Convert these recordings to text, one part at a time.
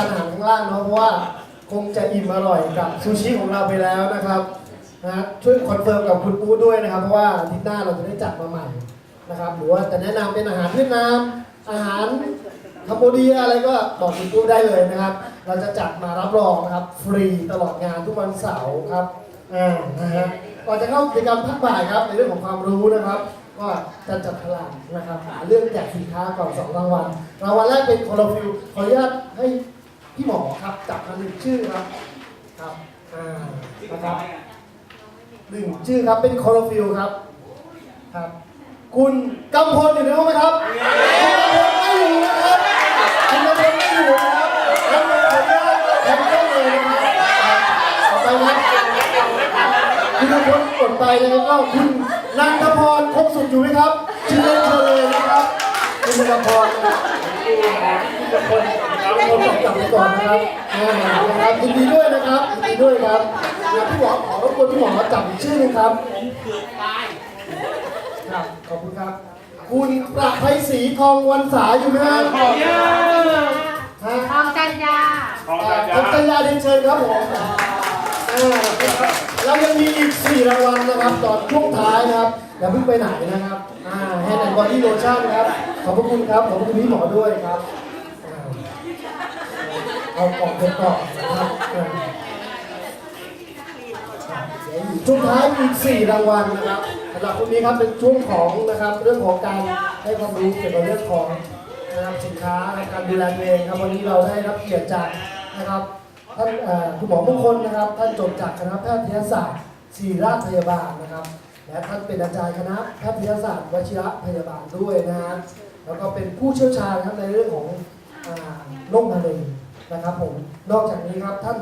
านอาหารข้างล่างเนาะเพราะว่าคงจะอิ่มอร่อยกับซูชิของเราไปแล้วนะครับนะช่วยคอนเฟิร์มกับคุณปูด้วยนะครับเพราะว่าอาทิตย์หน้าเราจะได้จัดมาใหม่นะครับหรือว่าจะแนะนำเป็นอาหารเวียดนามอาหารคัมโบเดียอะไรก็บอกคุณปูได้เลยนะครับ เราจะจัดมารับรองนะครับ ฟรีตลอดงานทุกวันเสาร์ครับอ่านะฮะก่อนจะเข้ากิจกรรมพักบ่ายครับในเรื่องของความรู้นะครับ ก็จะจัดพลังนะครับหาเรื่องแจกสินค้าก่อนสองรางวัลรางวัลแรกเป็นโคโลฟิลขออนุญาตให้ พี่หมอครับจับมาหนึ่งชื่อครับครับอ่านะครับหนึ่งชื่อครับเป็นโคโลฟิลครับครับ คุณกำพลอยู่ในห้องไหมครับคุณกำพลไม่อยู่นะครับคุณกำพลไม่อยู่นะครับงั้นขออนุญาตแทนก็เลยนะครับต่อไปนะคุณกำพลกดไปนะครับก็คุณนันทพรคงสุขอยู่ไหมครับชื่อเล่นเธอเลยนะครับคุณกำพรนะครับคุณกำพล นนะครับอ่านะครับยินดีด้วยนะครับยินดีด้วยครับเดี๋ยวพี่หมอขอรบกวนพี่หมอจับอีกชื่อหนึงครับครับ ขอบคุณครับ คุณประภัยศรีทองวันสาอยู่ไหมครับฮะทองจันยาผมกัญญาเรียนเชิญครับผมอ่าเรายังมีอีก 4 รางวัลนะครับตอนช่วงท้ายนะครับอย่าเพิ่งไปไหนนะครับอ่าแฮนด์แอนด์บอดี้โลชั่นครับ ขอบพระคุณครับ ขอบพระคุณพี่หมอด้วยครับอ่า เอาก่องเป็นกล่องนะครับอ่าเดี๋ยวอยู่ช่วงท้ายมีอีก4รางวัลนะครับสำหรับวันนี้ครับเป็นช่วงของนะครับเรื่องของการให้ความรู้เกี่ยวกับเรื่องของนะครับสินค้าในการดูแลตัวเองครับวันนี้เราได้รับเกียรติจากนะครับท่านคุณหมอมงคลนะครับ ท่านจบจากคณะแพทยศาสตร์ศิริราชพยาบาลนะครับ และท่านเป็นอาจารย์คณะแพทยศาสตร์วชิระพยาบาลด้วยนะฮะแล้วก็เป็นผู้เชี่ยวชาญครับในเรื่องของอ่าโรคมะเร็ง นะครับผม นอกจากนี้ครับท่าน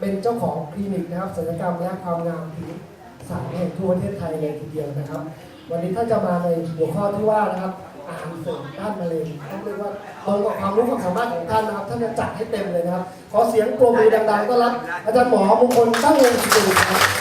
เป็นเจ้าของคลินิกนะครับศัลยกรรมและความงามผิวสามแห่งทั่วประเทศไทยเลยทีเดียวนะครับ วันนี้ท่านจะมาในหัวข้อที่ว่านะครับอาหารเสริมต้านมะเร็งต้องเรียกว่าตรงกับความรู้ความสามารถของท่านนะครับ ท่านจะจัดให้เต็มเลยนะครับ ขอเสียงปรบมือดังๆต้อนรับอาจารย์หมอมงคลตั้งวงศ์สุขครับ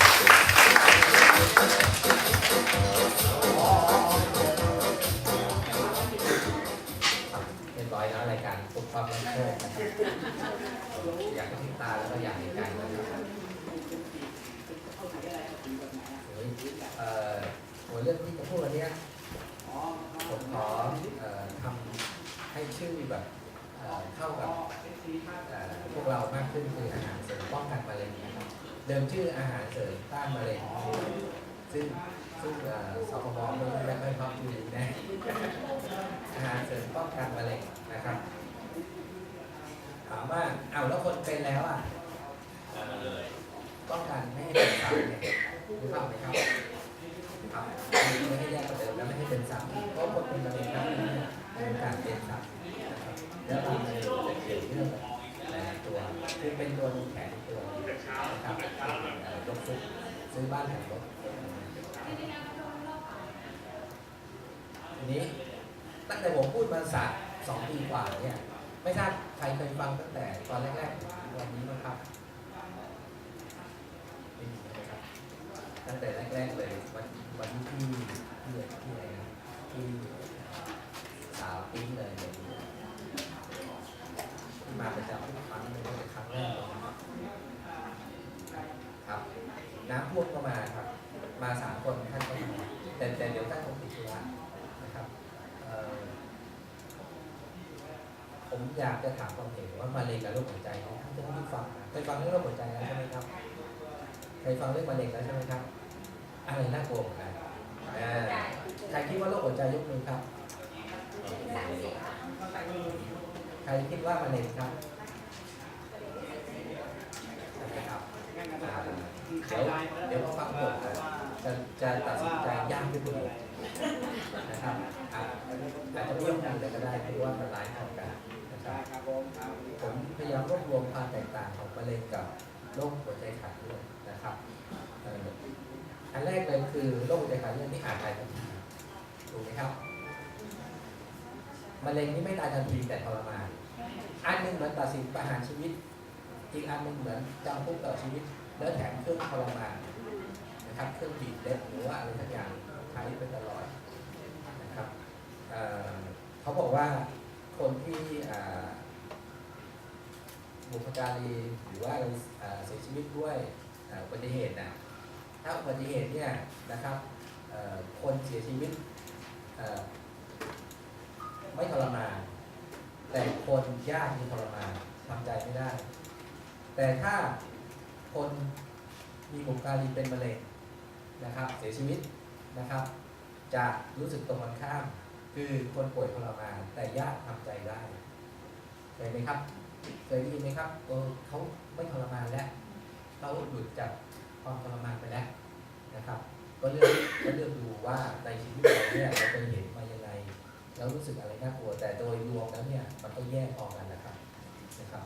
เดิมชื่ออาหารเสริมต้านมะเร็งซึ่งซึ่งเอ่อสคบไม่ไม่ไม่ชอบชื่อนี้นะอาหารเสริมป้องกันมะเร็งนะครับ ถามว่าเอาแล้วคนเป็นแล้วอะป้องกันไม่ให้เป็นสามเนี่ยรู้เปล่าไหมครับครับไม่ให้แยกกว่าเดิมแล้วไม่ให้เป็นสามเพราะคนเป็นมะเร็งครับเนี่ยเป็นการเป็นสามนะครับแล้วมีมะเร็งจะเกี่ยวเนื่องกับหลายๆตัวคือเป็นตัวแขนตัวนะ ครับยกซื้อซื้อบ้านแถมรถทีนี้ตั้งแต่ผมพูดมาสักสองปีกว่าเนี่ย ไม่ทราบใครเคยฟังตั้งแต่ตอนแรกๆถึงวันนี้มั้งครับไม่มีนะครับตั้งแต่แรกๆเลยวันวันที่ที่ที่อะไรนะที่สาวปิ้งเลยเนี่ยที่มาประจำทุกครั้งไม่ใช่ครั้งแรกเลยนะครับครับน้ำพ่วงก็มาครับ มาสามคนท่านก็มาแต่แต่เดี๋ยวท่านคงติดธุระนะครับ เอ่อ ผมอยากจะถามความเห็นว่ามะเร็งกับโรคหัวใจเนี่ยท่านจะได้ฟังนะเคยฟังเรื่องโรคหัวใจแล้วใช่ไหมครับเคยฟังเรื่องมะเร็งแล้วใช่ไหมครับอะไรน่ากลัวกว่ากันอ่าใครคิดว่าโรคหัวใจยกมือครับใครคิดว่ามะเร็งครับนะครับอ่าเดี๋ยวเดี๋ยวมาฟังผมนะจะจะตัดสินใจยากขึ้นไปอีก นะครับอาจอาจจะเพิ่มกันเลยก็ได้เพราะว่ามันหลายเท่ากันนะครับผมพยายามรวบรวมความแตกต่างของมะเร็งกับโรคหัวใจขาดเลือดนะครับอันแรกเลยคือโรคหัวใจขาดเลือดที่อาจตายทันทีถูกไหมครับมะเร็งนี่ไม่ตายทันทีแต่ทรมานอันหนึงเหมือนตัดสินประหารชีวิต อีกอันหนึงเหมือนจำคุกตลอดชีวิต แล้วแถมเครื่องทรมานนะครับเครื่องบีบเล็บหรือว่าอะไรทั้งอย่าง ใช้ไปตลอดนะครับเเขาบอกว่าคนที่บุพการีหรือว่าเราเสียชีวิตด้วยอุบัติเหตุนะถ้าอุบัติเหตุเนี่ยนะครับคนเสียชีวิตไม่ทรมานแต่คนญาติมีทรมานทำใจไม่ได้ แต่ถ้าคนมีบุพการีเป็นมะเร็งนะครับ เสียชีวิต นะครับ จะรู้สึกตรงกันข้าม คือคนป่วยทรมานแต่ญาติทำใจได้เคยไหมครับเคยได้ยินไหมครับเออเขาไม่ทรมานแล้วเขาหลุดจากความทรมานไปแล้วนะครับ ก็เลือกก็เลือกดูว่าในชีวิตเราเนี่ยเราเคยเห็นมายังไงแล้วรู้สึกอะไรน่ากลัว แต่โดยรวมแล้วเนี่ยมันก็แย่พอกกันนะครับนะครับ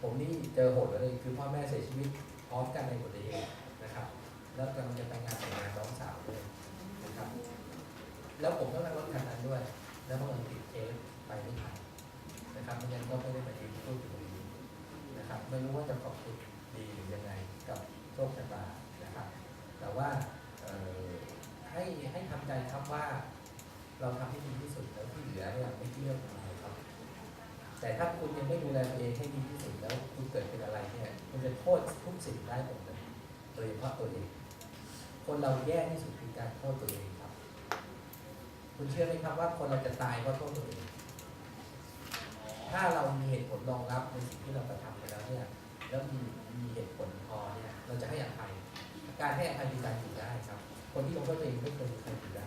ผมนี่เจอโหดเลยคือพ่อแม่เสียชีวิตพร้อมกันในบัติเหตุน แล้วกำลังจะไปงานแต่งงานน้องสาวด้วยนะครับ แล้วผมก็นั่งรถคันนั้นด้วย แล้วบังเอิญติดเคสไปไม่ทันนะครับไม่งั้นก็ไม่ได้มายืนพูดอยู่ตรงนี้นะครับไม่รู้ว่าจะขอบคุณดีหรือยังไงกับโชคชะตานะครับ แต่ว่าให้ให้ทำใจครับว่า เราทำให้ดีที่สุดแล้วที่เหลือเนี่ยไม่เกี่ยวกับเราครับ แต่ถ้าคุณยังไม่ดูแลตัวเองให้ดีที่สุดแล้วคุณเกิดเป็นอะไรเนี่ยคุณจะโทษทุกสิ่งได้หมดเลยโดยเฉพาะตัวเอง คนเราแย่ที่สุดคือการโทษตัวเองครับ คุณเชื่อไหมครับว่าคนเราจะตายเพราะโทษตัวเอง ถ้าเรามีเหตุผลรองรับในสิ่งที่เรากระทำไปแล้วเนี่ย แล้วมีมีเหตุผลพอเนี่ย เราจะให้อภัย การให้อภัยคือการอยู่ได้ครับ คนที่ลงโทษตัวเองไม่เคยมีใครอยู่ได้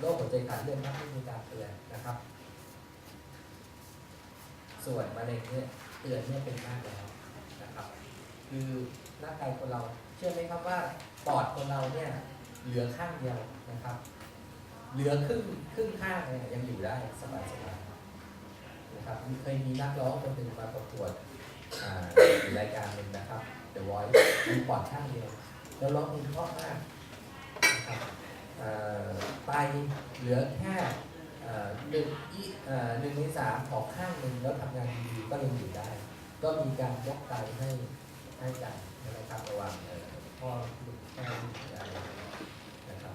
โรคหัวใจขาดเลือดมักไม่มีการเตือนนะครับ ส่วนมะเร็งเนี่ย เตือนเนี่ยเป็นมากแล้วนะครับคือร่างกายคนเราเชื่อไหมครับว่าปอดคนเราเนี่ยเหลือข้างเดียวนะครับ เหลือครึ่งครึ่งข้างเนี่ยยังอยู่ได้สบายสบายๆนะครับมีเคยมีนักร้องคนหนึ่งมาประกวดรายการหนึ่งนะครับ The Voice มีปอดข้างเดียว แล้วร้องเพลงเพราะมากนะครับไตเหลือแค่ หนึ่งอีหนึ่งในสามของข้างหนึ่งแล้วทำงานดีๆก็ยังอยู่ได้ ก็มีการยกไตให้ให้กันนะครับระหว่างพ่อลูกแม่ลูกอะไรนะครับ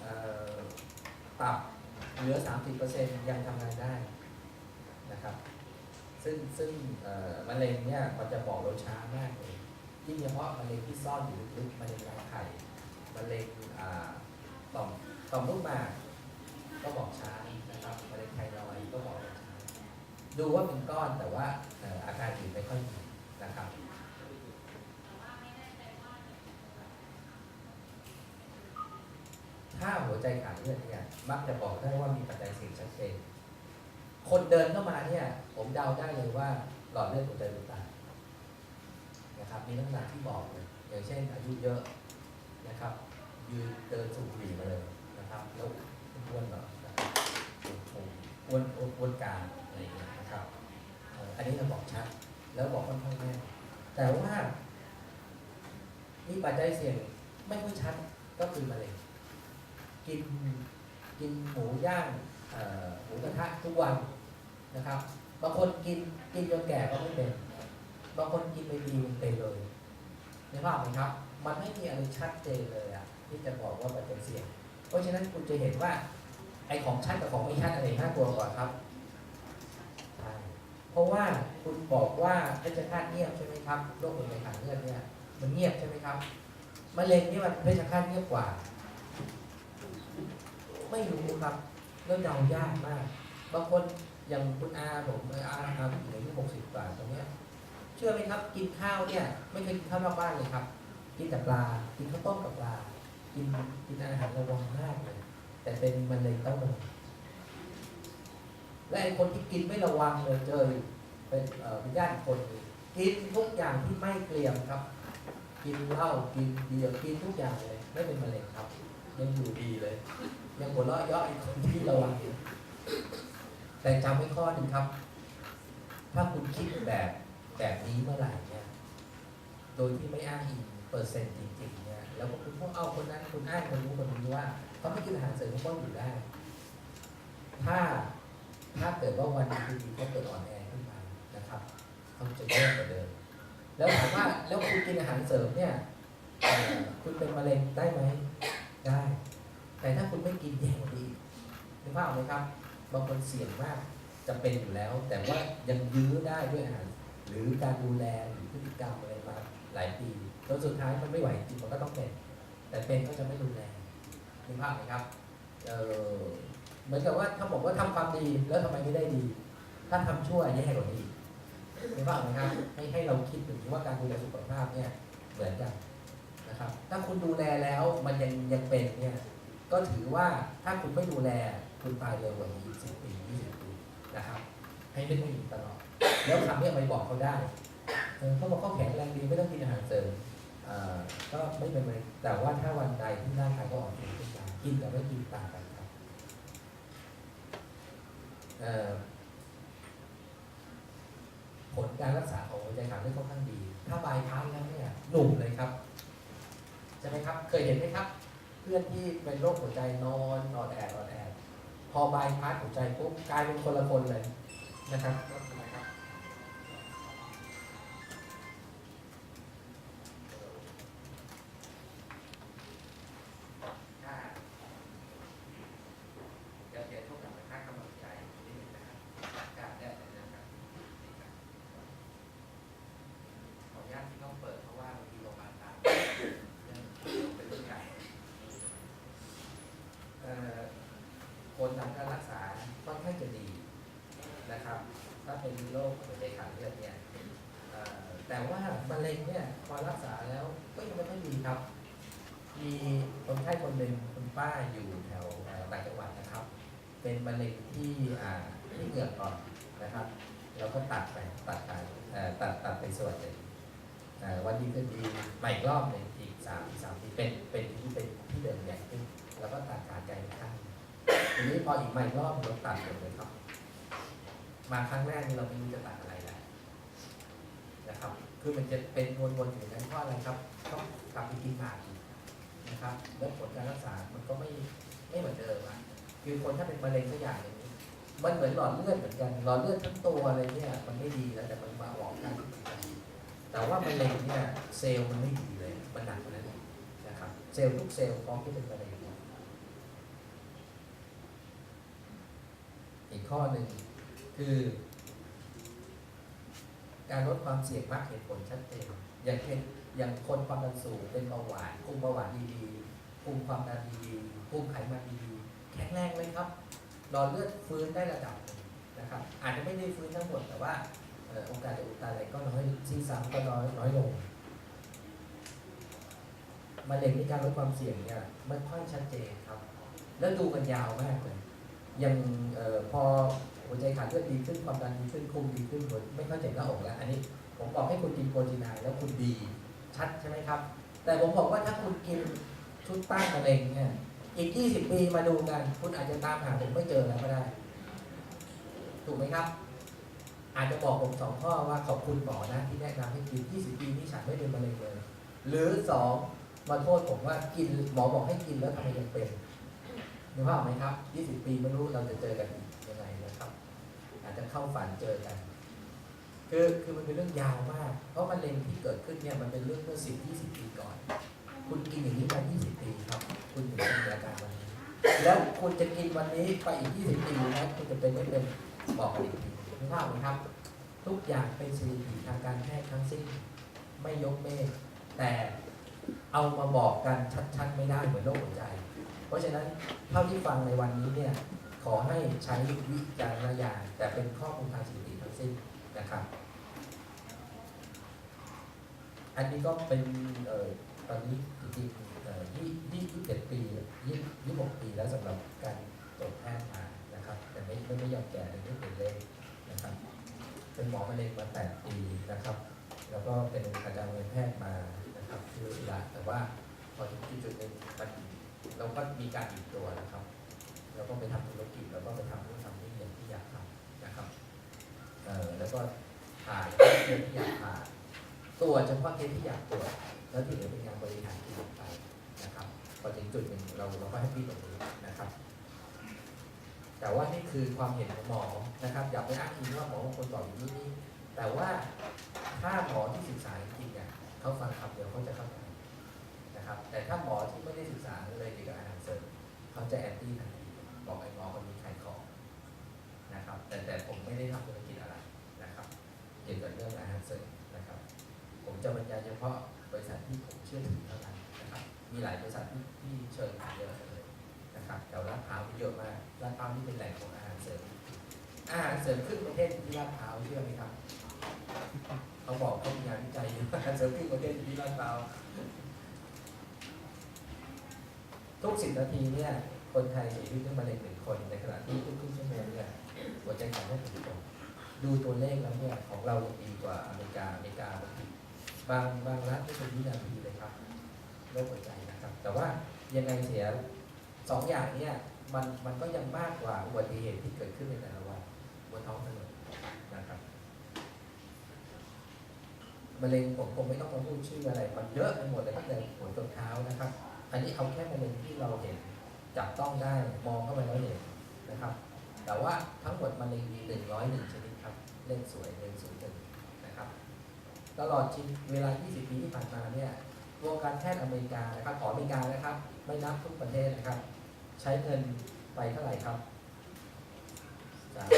เอ่อตับเหลือ 30%ยังทำงานได้นะครับ ซึ่งซึ่งมะเร็งเนี่ยมันจะบอกเราช้ามากเลยยิ่งเฉพาะมะเร็งที่ซ่อนอยู่ลึกมะเร็งรังไข่มะเร็งต่อมต่อมลูกหมาก ก็บอกช้านะครับมะเร็งไทรอยด์ก็บอกช้าดูว่าเป็นก้อนแต่ว่าอาการอื่นไม่ค่อยมีนะครับถ้าหัวใจขาดเลือดเนี่ยมักจะบอกได้ว่ามีปัจจัยเสี่ยงชัดเจน คนเดินเข้ามาเนี่ย ผมเดาได้เลยว่าหลอดเลือดหัวใจหรือเปล่านะครับ มีลักษณะที่บอกเลยอย่างเช่นอายุเยอะนะครับ ยืนเดินสูบบุหรี่มาเลยนะครับแล้ว อ้วนๆหน่อยนะครับอ้วนอ้วนอ้วนกลางอะไรอย่างเงี้ยนะครับ อันนี้เราบอกชัด แล้วบอกค่อนข้างแน่แต่ว่ามีปัจจัยเสี่ยงไม่ค่อยชัดก็คือมะเร็งกินกินหมูย่างหมูกระทะทุกวันนะครับบางคนกินกินจนแก่ก็ไม่เป็นบางคนกินไปดีมันเป็นเลยในภาพไหมครับ มันไม่มีอะไรชัดเจนเลยอะที่จะบอกว่าปัจจัยเสี่ยง เพราะฉะนั้นคุณจะเห็นว่าไอ้ของชัดกับของไม่ชัดอะไรน่ากลัวกว่าครับใช่เพราะว่าคุณบอกว่าเพชฌฆาตเงียบใช่ไหมครับโรคหัวใจขาดเลือดเนี่ยมันเงียบใช่ไหมครับมะเร็งนี่มันเพชฌฆาตเงียบกว่า ไม่รู้ครับแล้วเดายากมาก บางคนอย่างคุณอาผมอาอาผู้หญิงอายุหกสิบกว่าตรงเนี้ยเชื่อไหมครับ กินข้าวเนี่ย ไม่เคยกินข้าวนอกบ้านเลยครับ กินแต่ปลา กินข้าวต้มกับปลา กินกินอาหารระวังมากเลย แต่เป็นมะเร็งเต้านมและไอ้คนที่กินไม่ระวังเลยเจอเป็นเป็นญาติคนนึงกินทุกอย่างที่ไม่เกลียมครับ กินเหล้ากินเบียร์กินทุกอย่างเลย ไม่เป็นมะเร็งครับ ยังอยู่ดีเลย ยังหัวเราะเยาะไอ้คนที่ระวังอยู่แต่จำไว้ข้อหนึ่งครับ ถ้าคุณคิดแบบแบบนี้เมื่อไหร่เนี่ย โดยที่ไม่อ้างอิงเปอร์เซ็นต์จริง แล้วก็คุณต้องเอาคนนั้นคุณอ้างคนนู้คนนี้ว่าเขาไม่กินอาหารเสริมเขาก็อยู่ได้ ถ้าถ้าเกิดว่าวันดีคืนดีเขาเกิดอ่อนแอขึ้นมานะครับเขาจะแย่กว่าเดิมแล้วถามว่าแล้วคุณกินอาหารเสริมเนี่ยคุณเป็นมะเร็งได้ไหมได้ แต่ถ้าคุณไม่กินแย่กว่านี้นึกภาพไหมครับบางคนเสี่ยงมากจะเป็นอยู่แล้ว แต่ว่ายังยื้อได้ด้วยอาหารหรือการดูแลหรือพฤติกรรมอะไรมาหลายปี จนสุดท้ายมันไม่ไหวจริงมันก็ต้องเป็น แต่เป็นก็จะไม่ดูแลนึกภาพไหมครับเออเหมือนกับว่าถ้าบอกว่าทำความดีแล้วทำไมไม่ได้ดี ถ้าทำชั่วแย่กว่านี้นึกภาพไหมครับให้ให้เราคิดถึงว่าการดูแลสุขภาพเนี่ยเหมือนกันนะครับ ถ้าคุณดูแลแล้วมันยังยังเป็นเนี่ยก็ถือว่าถ้าคุณไม่ดูแลคุณตายเร็วกว่านี้สิบปียี่สิบปีนะครับ ให้นึกไม่ถึงตลอด แล้วคำนี้ไปบอกเขาได้เขาบอกเขาแข็งแรงดีไม่ต้องกินอาหารเสริม ก็ไม่เป็นไรแต่ว่าถ้าวันใดที่ร่างกายก็อ่อนแอขึ้นมากินกับไม่กินต่างกันครับผลการรักษาของหัวใจขาดเลือดค่อนข้างดี ถ้าบายพาสแล้วเนี่ยหนุ่มเลยครับใช่ไหมครับ เคยเห็นไหมครับ เพื่อนที่เป็นโรคหัวใจนอนนอนแอดนอนแอดพอบายพาสหัวใจปุ๊บกลายเป็นคนละคนเลยนะครับ เป็นโรคหัวใจขาดเลือดเนี่ยแต่ว่ามะเร็งเนี่ยพอรักษาแล้วก็ยังไม่ค่อยดีครับ มีคนไข้คนหนึ่งคุณป้าอยู่แถวต่างจังหวัดนะครับ เป็นมะเร็งที่อ่าที่เหงือกก่อนนะครับเราก็ตัดไปตัดไปตัดตัดไปส่วนหนึ่งเอ่อวันดีคืนดีใหม่รอบหนึ่งอีกสามสามทีเป็นเป็นที่เป็นที่เดิมใหญ่ขึ้นแล้วก็ตัดขาดใจอีกข้างหนึ่งทีนี้พออีกใหม่รอบเราตัดหมดเลยครับ มาครั้งแรกนี่เราไม่รู้จะตัดอะไรแล้วนะครับ คือมันจะเป็นวนๆอยู่อย่างนั้นเพราะอะไรครับต้องกลับไปกินหมากอีกนะครับแล้วผลการรักษา มันก็ไม่ไม่เหมือนเดิมอะคือคนถ้าเป็นมะเร็งสักอย่างนึ่งมันเหมือนหลอดเลือดเหมือนกัน หลอดเลือดทั้งตัวอะไรเนี่ยมันไม่ดีแล้วแต่มันมาออกกันแต่ว่ามะเร็งเนี่ยเซลล์มันไม่ดีเลยมันหนักกว่านั้นนะครับ เซลล์ทุกเซลล์พร้อมที่เป็นมะเร็งอีกข้อหนึ่ง คือ การลดความเสี่ยงมากเห็นผลชัดเจนอย่างเช่นอย่างคนความดันสูงเป็นเบาหวานคุมเบาหวานดีๆคุมความดันดีๆคุมไขมันดีๆแข็งแรงเลยครับหลอดเลือดฟื้นได้ระดับนะครับ อาจจะไม่ได้ฟื้นทั้งหมดแต่ว่าโอกาสจะอุดตันอะไรก็น้อยซีซัมก็น้อยน้อยลงมะเร็งในการลดความเสี่ยงเนี่ยไม่ค่อยชัดเจนครับ แล้วดูกันยาวมากเลยยังออพอ หัวใจขาดเลือดดีขึ้นความดันดีขึ้นคุมดีขึ้นหัวไม่ค่อยเจ็บหน้าอกแล้ว อันนี้ ผมบอกให้คุณกินโปรตีนายแล้วคุณดีชัดใช่ไหมครับ แต่ผมบอกว่าถ้าคุณกินชุดต้านมะเร็งเนี่ยอีก 20 ปีมาดูกัน คุณอาจจะตามหาผมไม่เจอแล้วก็ได้ ถูกไหมครับ อาจจะบอกผมสองข้อว่าขอบคุณหมอนะที่แนะนำให้กิน 20 ปีนี่ฉันไม่เป็นมะเร็งเลย หรือสองมาโทษผมว่ากินหมอบอกให้กินแล้วทำไมยังเป็นนึกภาพไหมครับ 20 ปีไม่รู้เราจะเจอกันอีกยังไงนะครับ อาจจะเข้าฝันเจอกัน คือคือมันเป็นเรื่องยาวมาก เพราะมะเร็งที่เกิดขึ้นเนี่ยมันเป็นเรื่องเมื่อสิบยี่สิบปีก่อน คุณกินอย่างนี้มายี่สิบปีครับ คุณถึงจะมีอาการวันนี้ แล้วคุณจะกินวันนี้ไปอีกยี่สิบปีนะคุณจะเป็นไม่เป็นบอกอีกทีไม่ทราบไหมครับ ทุกอย่างเป็นสถิติทางการแพทย์ทั้งสิ้น ไม่ยกเมฆแต่เอามาบอกกันชัดๆไม่ได้เหมือนโรคหัวใจ เพราะฉะนั้นเท่าที่ฟังในวันนี้เนี่ย ขอให้ใช้วิจารณญาณแต่เป็นข้อมูลทางสถิติทั้งสิ้นนะครับ อันนี้ก็เป็นเอ่อตอนนี้จริงๆเอ่อยี่ยี่สิบเจ็ดปียี่ยี่หกปีแล้วสำหรับการตรวจแพทย์มานะครับ แต่ไม่ไม่ไม่ยอมแก่เลยไม่เป็นเลยนะครับ เป็นหมอมะเร็งมาแปดปีนะครับ แล้วก็เป็นอาจารย์แพทย์มานะครับที่วิทยาแต่ว่าพอถึงจุดหนึ่งมันเราก็มีการอีกตัวนะครับ แล้วก็ไปทำธุรกิจแล้วก็ไปทำนู่นทำนี่อย่างที่อยากทำนะครับเอ่อแล้วก็ถ่ายเคสที่อยากถ่ายตรวจเฉพาะเคสที่อยากตรวจแล้วที่เหลือเป็นงานบริหารที่ลงไปนะครับพอถึงจุดหนึ่งเราเราก็ให้พี่ตรงนี้นะครับ แต่ว่านี่คือความเห็นของหมอนะครับ อย่าไปอ้างอิงว่าหมอบางคนบอกอย่างนี้นี่แต่ว่าถ้าหมอที่ศึกษาจริงๆเนี่ยเขาฟังคำเดียวเขาจะเข้าใจนะครับ แต่ถ้าหมอที่ไม่ได้ศึกษาเลยเกี่ยวกับอาหารเสริมเขาจะแอนตี้ทันที บอกไอ้หมอคนนี้ขายของนะครับ แต่แต่ผมไม่ได้ทำธุรกิจอะไรนะครับ เกี่ยวกับเรื่องอาหารเสริมนะครับ ผมจะบรรยายเฉพาะบริษัทที่ผมเชื่อถือเท่านั้นนะครับ มีหลายบริษัทที่ที่เชิญมาเยอะเลยนะครับแต่ลาดพร้าวเยอะมากลาดพร้าวนี่เป็นแหล่งของอาหารเสริมอาหารเสริมครึ่งประเทศที่ลาดพร้าวเชื่อไหมครับเขาบอกเขามีงานวิจัยอยู่อาหารเสริมครึ่งประเทศที่ลาดพร้าวทุกสิบนาทีเนี่ย คนไทยเสียชีวิตด้วยมะเร็งหนึ่งคน ในขณะที่ทุกๆชั่วโมงเนี่ยหัวใจขาดได้ถึงคนดูตัวเลขแล้วเนี่ยของเราดีกว่าอเมริกาอเมริกาบางบางรัฐไม่เป็นวินาทีเลยครับโรคหัวใจนะครับ แต่ว่ายังไงเสียสองอย่างเนี่ยมันมันก็ยังมากกว่าอุบัติเหตุที่เกิดขึ้นในแต่ละวันบนท้องถนนนะครับมะเร็งผมคงไม่ต้องมาพูดชื่ออะไร มันเยอะไปหมดเลยตั้งแต่หัวจนเท้านะครับ อันนี้เอาแค่มะเร็งที่เราเห็น จับต้องได้มองเข้าไปแล้วเห็นนะครับ แต่ว่าทั้งหมดมะเร็งมีหนึ่งร้อยหนึ่งชนิดครับ เลขสวยเลขสวยหนึ่งนะครับ ตลอดชีวิตเวลา 20 ปีที่ผ่านมาเนี่ยวงการแพทย์อเมริกานะครับขออเมริกานะครับ ไม่นับทุกประเทศนะครับ ใช้เงินไปเท่าไหร่ครับสาม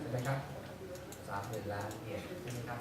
ใช่ไหมครับสามหมื่นล้านเหรียญใช่ไหมครับ